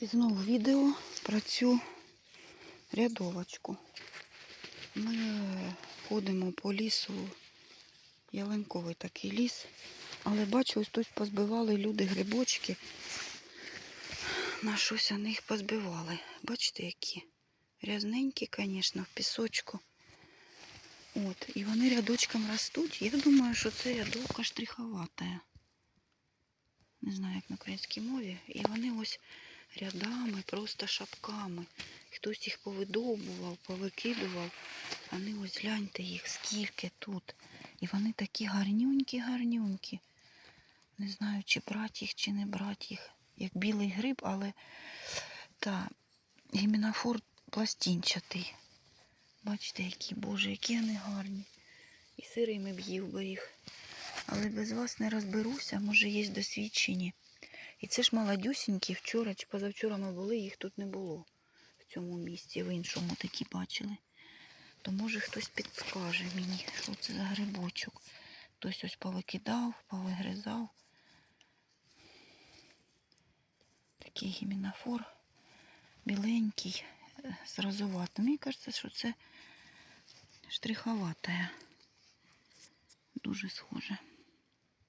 І знову відео про цю рядовочку. Ми ходимо по лісу, ялинковий такий ліс, але бачу, ось тут позбивали люди грибочки. На щось вони їх позбивали. Бачите, які? Рязненькі, звісно, в пісочку. От, і вони рядочком ростуть. Я думаю, що це рядовка штриховата. Не знаю, як на українській мові. І вони ось рядами, просто шапками. Хтось їх повидовбував, повикидував. Вони ось гляньте їх, скільки тут. І вони такі гарнюнькі-гарнюнькі. Не знаю, чи брати їх, чи не брати їх. Як білий гриб, але та гімінофор пластинчатий. Бачите, які, боже, які вони гарні. І сирими б їв би їх. Але без вас не розберуся, може є досвідчені. І це ж молодюсінькі, вчора чи позавчора ми були, їх тут не було в цьому місці, в іншому такі бачили. То може хтось підскаже мені, що це за грибочок. Хтось ось повикидав, повигризав. Такий гімінофор біленький, е, з розоватим. Мені кажеться, що це штриховата. Дуже схоже.